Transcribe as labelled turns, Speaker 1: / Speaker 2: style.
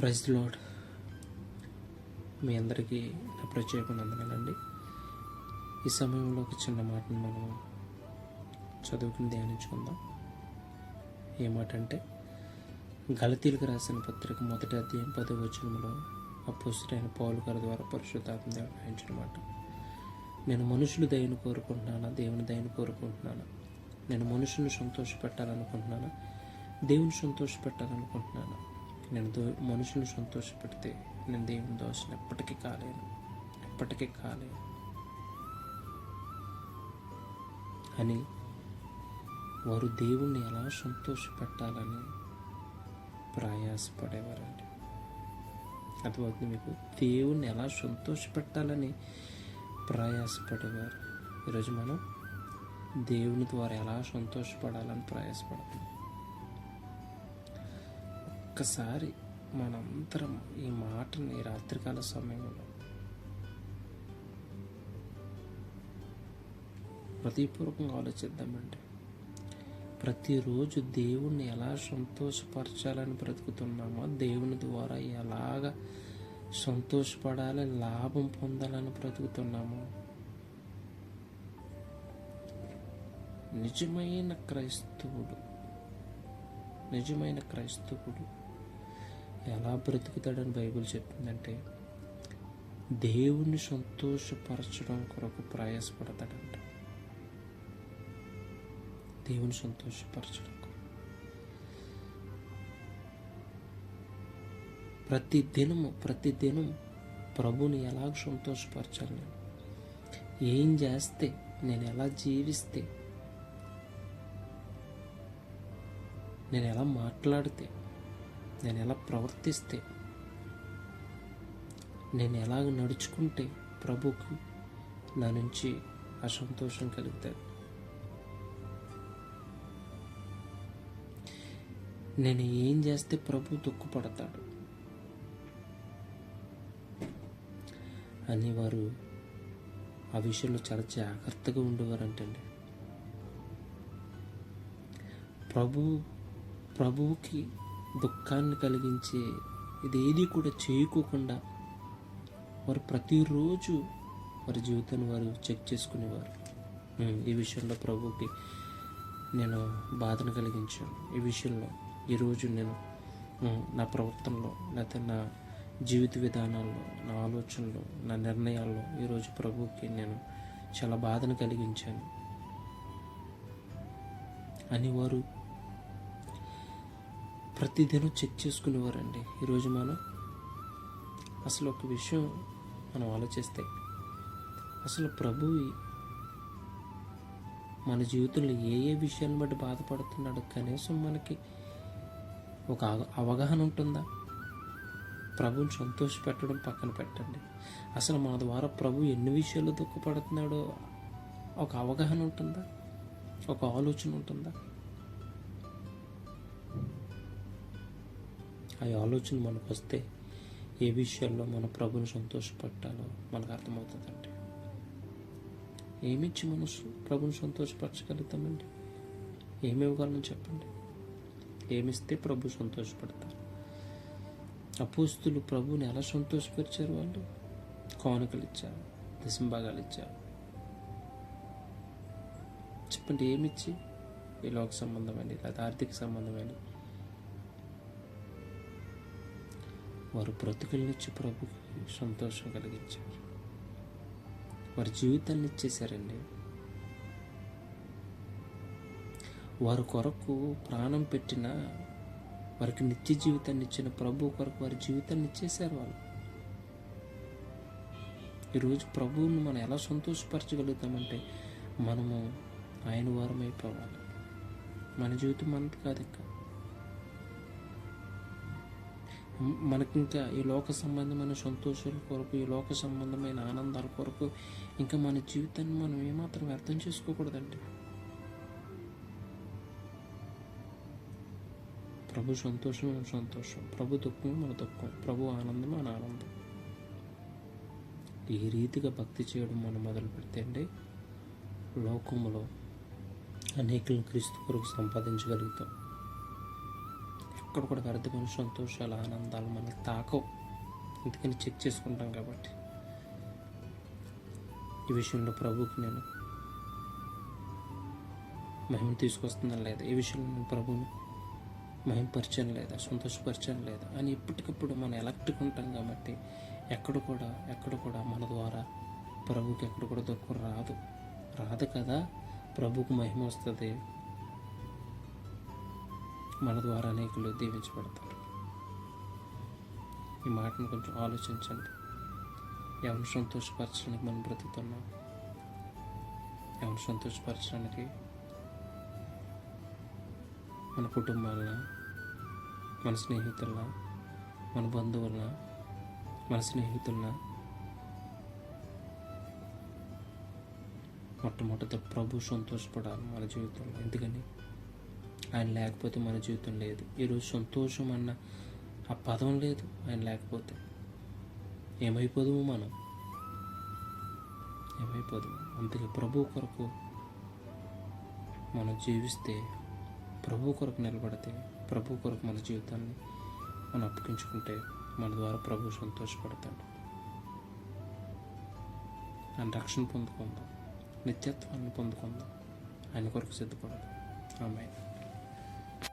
Speaker 1: Praise lord మీ అందరికీ నా ప్రత్యేక నందనాలండి ఈ సమయంలో ఒక చిన్న మాటను మనం చదువుకుని ధ్యానించుకుందాం. ఏ మాట అంటే గలతీలకు రాసిన పత్రిక మొదటి అధ్యాయం పదో వచనంలో అపోసుడైన పౌలు గారి ద్వారా పరిశుద్ధాత్మ దేవుడు రాయించిన మాట. నేను మనుషులు దయను కోరుకుంటున్నానా? దేవుని దయను కోరుకుంటున్నానా? నేను మనుషులను సంతోషపెట్టాలనుకుంటున్నానా? దేవుని సంతోషపెట్టాలనుకుంటున్నాను? నేను దో సంతోషపెడితే నేను దేవుని దోషను ఎప్పటికీ కాలేను. ఎప్పటికీ కాలేను. అని వారు దేవుణ్ణి ఎలా సంతోషపెట్టాలని ప్రయాసపడేవారండి. అర్థమవుతుంది మీకు దేవుణ్ణి ఎలా సంతోషపెట్టాలని ప్రయాసపడేవారు. ఈరోజు మనం దేవుని ద్వారా ఎలా సంతోషపడాలని ప్రయాసపడుతున్నాం ఒక్కసారి మనందరం ఈ మాటని రాత్రికాల సమయంలో హృదయపూర్వకంగా ఆలోచిద్దామండి ప్రతిరోజు దేవుణ్ణి ఎలా సంతోషపరచాలని బ్రతుకుతున్నామో దేవుని ద్వారా ఎలాగ సంతోషపడాలి లాభం పొందాలని బ్రతుకుతున్నామో నిజమైన క్రైస్తవుడు నిజమైన క్రైస్తవుడు ఎలా బ్రతుకుతాడని బైబిల్ చెప్తుందంటే దేవుణ్ణి సంతోషపరచడం కొరకు ప్రయాసపడతాడంట. దేవుని సంతోషపరచడం ప్రతి దినము ప్రతి దినం ప్రభుని ఎలాగ సంతోషపరచాలి? నేను ఏం చేస్తే నేను ఎలా జీవిస్తే నేను ఎలా మాట్లాడితే నేను ఎలా ప్రవర్తిస్తే నేను ఎలాగ నడుచుకుంటే ప్రభుకు నా నుంచి అసంతోషం కలుగుతుంది. నేను ఏం చేస్తే ప్రభు దుఃఖపడతాడు? అని వారు ఆ విషయంలో చాలా జాగ్రత్తగా ఉండేవారంటండి. ప్రభు ప్రభువుకి దుఃఖాన్ని కలిగించే ఇదేది కూడా చేయకోకుండా వారు ప్రతిరోజు వారి జీవితాన్ని వారు చెక్ చేసుకునేవారు. ఈ విషయంలో ప్రభుకి నేను బాధను కలిగించాను. ఈ విషయంలో ఈరోజు నేను నా ప్రవర్తనలో లేకపోతే నా జీవిత విధానాల్లో నా ఆలోచనలో నా నిర్ణయాల్లో ఈరోజు ప్రభువుకి నేను చాలా బాధను కలిగించాను. అని వారు ప్రతిదినం చెక్ చేసుకునేవారండి. ఈరోజు మనం అసలు ఒక విషయం మనం ఆలోచిస్తే అసలు ప్రభు మన జీవితంలో ఏ ఏ విషయాన్ని బట్టి బాధపడుతున్నాడు కనీసం మనకి ఒక అవగాహన ఉంటుందా? ప్రభుని సంతోషపెట్టడం పక్కన పెట్టండి. అసలు మన ద్వారా ప్రభు ఎన్ని విషయాలు దుఃఖపడుతున్నాడో ఒక అవగాహన ఉంటుందా? ఒక ఆలోచన ఉంటుందా? ఆ ఆలోచన మనకు వస్తే ఏ విషయాల్లో మన ప్రభుని సంతోషపెట్టాలో మనకు అర్థమవుతుందండి. ఏమిచ్చి మనం ప్రభుని సంతోషపరచగలుగుతామండి? ఏమి ఇవ్వగలను చెప్పండి? ఏమిస్తే ప్రభు సంతోషపడతారు? అపోస్తులు ప్రభుని ఎలా సంతోషపరిచారు వాళ్ళు? కానుకలు ఇచ్చారు దశంభాగాలు ఇచ్చారు. చెప్పండి ఏమిచ్చి? ఈ లోక సంబంధమైనది లేదా ఆర్థిక సంబంధమైనది? వారు బ్రతుకులనిచ్చి ప్రభుకి సంతోషం కలిగించారు. వారి జీవితాన్ని ఇచ్చేశారండి వారి కొరకు ప్రాణం పెట్టిన వారికి నిత్య జీవితాన్ని ఇచ్చిన ప్రభు కొరకు వారి జీవితాన్ని ఇచ్చేశారు వాళ్ళు. ఈరోజు ప్రభువును మనం ఎలా సంతోషపరచగలుగుతామంటే మనము ఆయన వారం అయిపోవాలి మన జీవితం మనది కాదు ఇంకా. మనకింకా ఈ లోక సంబంధమైన సంతోషాల కొరకు ఈ లోక సంబంధమైన ఆనందాల కొరకు ఇంకా మన జీవితాన్ని మనం ఏమాత్రం వ్యర్థం చేసుకోకూడదండి. ప్రభు సంతోషం మన సంతోషం. ప్రభు దుఃఖం మన దుఃఖం. ప్రభు ఆనందం మన ఆనందం. ఈ రీతిగా భక్తి చేయడం మనం మొదలు పెడితే అండి లోకంలో అనేకులను క్రీస్తు కొరకు సంపాదించగలుగుతాం. ఎక్కడ కూడా వ్యర్థమైన సంతోషాలు ఆనందాలు మనల్ని తాకవు. ఎందుకని చెక్ చేసుకుంటాం కాబట్టి. ఈ విషయంలో ప్రభువుకి నేను మహిమ తీసుకొస్తుందని లేదా? ఈ విషయంలో నేను ప్రభువుని మహిమపరిచయం లేదా? సంతోషపరిచయం లేదా? అని ఎప్పటికప్పుడు మనం ఎలక్ట్రిక్ ఉంటాం కాబట్టి ఎక్కడ కూడా ఎక్కడ కూడా మన ద్వారా ప్రభుకి ఎక్కడ కూడా దుఃఖం రాదు. రాదు కదా? ప్రభుకు మహిమ వస్తుంది. మన ద్వారా అనేకులు దీవించబడతారు. ఈ మాటను కొంచెం ఆలోచించండి. ఎవరిని సంతోషపరచడానికి మనం బ్రతుకుతున్నాం? ఎవరిని సంతోషపరచడానికి మన కుటుంబాలన? మన స్నేహితుల మన బంధువుల మన స్నేహితుల మొట్టమొదట ప్రభు సంతోషపడాలి మన జీవితంలో. ఎందుకని? ఆయన లేకపోతే మన జీవితం లేదు. ఈరోజు సంతోషం అన్న ఆ పదం లేదు ఆయన లేకపోతే. ఏమైపోదుము మనం? ఏమైపోదుము? అందుకే ప్రభు కొరకు మనం జీవిస్తే ప్రభు కొరకు నిలబడితే ప్రభు కొరకు మన జీవితాన్ని మనం అప్పగించుకుంటే మన ద్వారా ప్రభు సంతోషపడతాడు. ఆయన రక్షణ పొందుకుందాం. నిత్యత్వాన్ని పొందుకుందాం. ఆయన కొరకు సిద్ధపడదు. ఆమె